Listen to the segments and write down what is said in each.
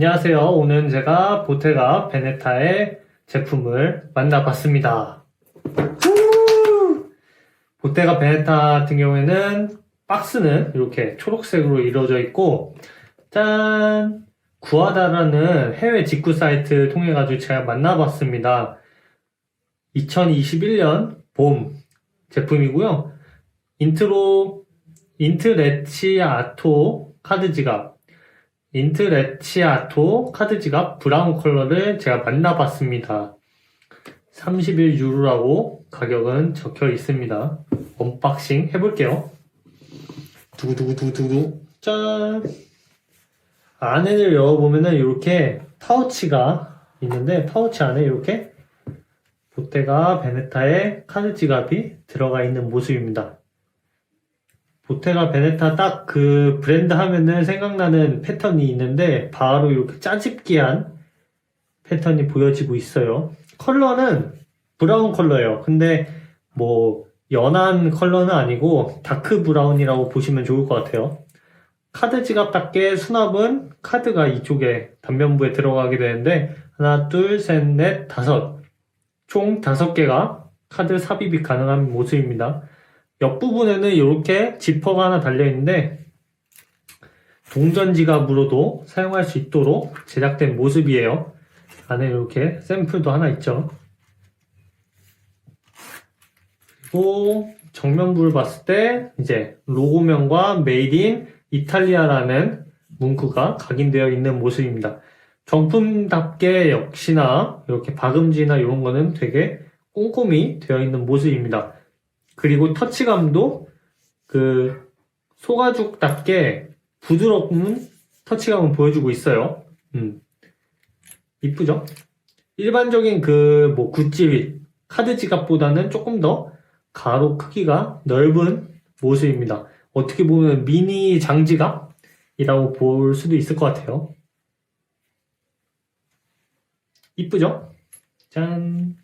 안녕하세요. 오늘 제가 보테가 베네타의 제품을 만나봤습니다. 후! 보테가 베네타 같은 경우에는 박스는 이렇게 초록색으로 이루어져 있고, 짠! 구하다라는 해외 직구 사이트 통해 가지고 제가 만나봤습니다. 2021년 봄 제품이고요. 인트로 인트레치 아토 카드 지갑 인트레치아토 카드 지갑 브라운 컬러를 제가 만나봤습니다. 31 유로라고 가격은 적혀 있습니다. 언박싱 해볼게요. 두구두구두구두구 짠 안에를 열어보면은 이렇게 파우치가 있는데 파우치 안에 이렇게 보테가 베네타의 카드 지갑이 들어가 있는 모습입니다. 보테가 베네타 딱 그 브랜드 하면은 생각나는 패턴이 있는데 바로 이렇게 짜집기한 패턴이 보여지고 있어요. 컬러는 브라운 컬러예요. 근데 뭐 연한 컬러는 아니고 다크 브라운이라고 보시면 좋을 것 같아요. 카드 지갑답게 수납은 카드가 이쪽에 단면부에 들어가게 되는데 하나, 둘, 셋, 넷, 다섯 총 다섯 개가 카드 삽입이 가능한 모습입니다. 옆부분에는 이렇게 지퍼가 하나 달려있는데 동전 지갑으로도 사용할 수 있도록 제작된 모습이에요. 안에 이렇게 샘플도 하나 있죠. 그리고 정면부를 봤을 때 이제 로고명과 메이드 인 이탈리아라는 문구가 각인되어 있는 모습입니다. 정품답게 역시나 이렇게 박음지나 이런 거는 되게 꼼꼼히 되어 있는 모습입니다. 그리고 터치감도 그 소가죽답게 부드러운 터치감을 보여주고 있어요. 음. 이쁘죠? 일반적인 그 뭐 구찌 카드 지갑보다는 조금 더 가로 크기가 넓은 모습입니다. 어떻게 보면 미니 장지갑이라고 볼 수도 있을 것 같아요. 이쁘죠? 짠.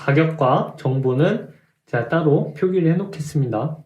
가격과 정보는 제가 따로 표기를 해 놓겠습니다.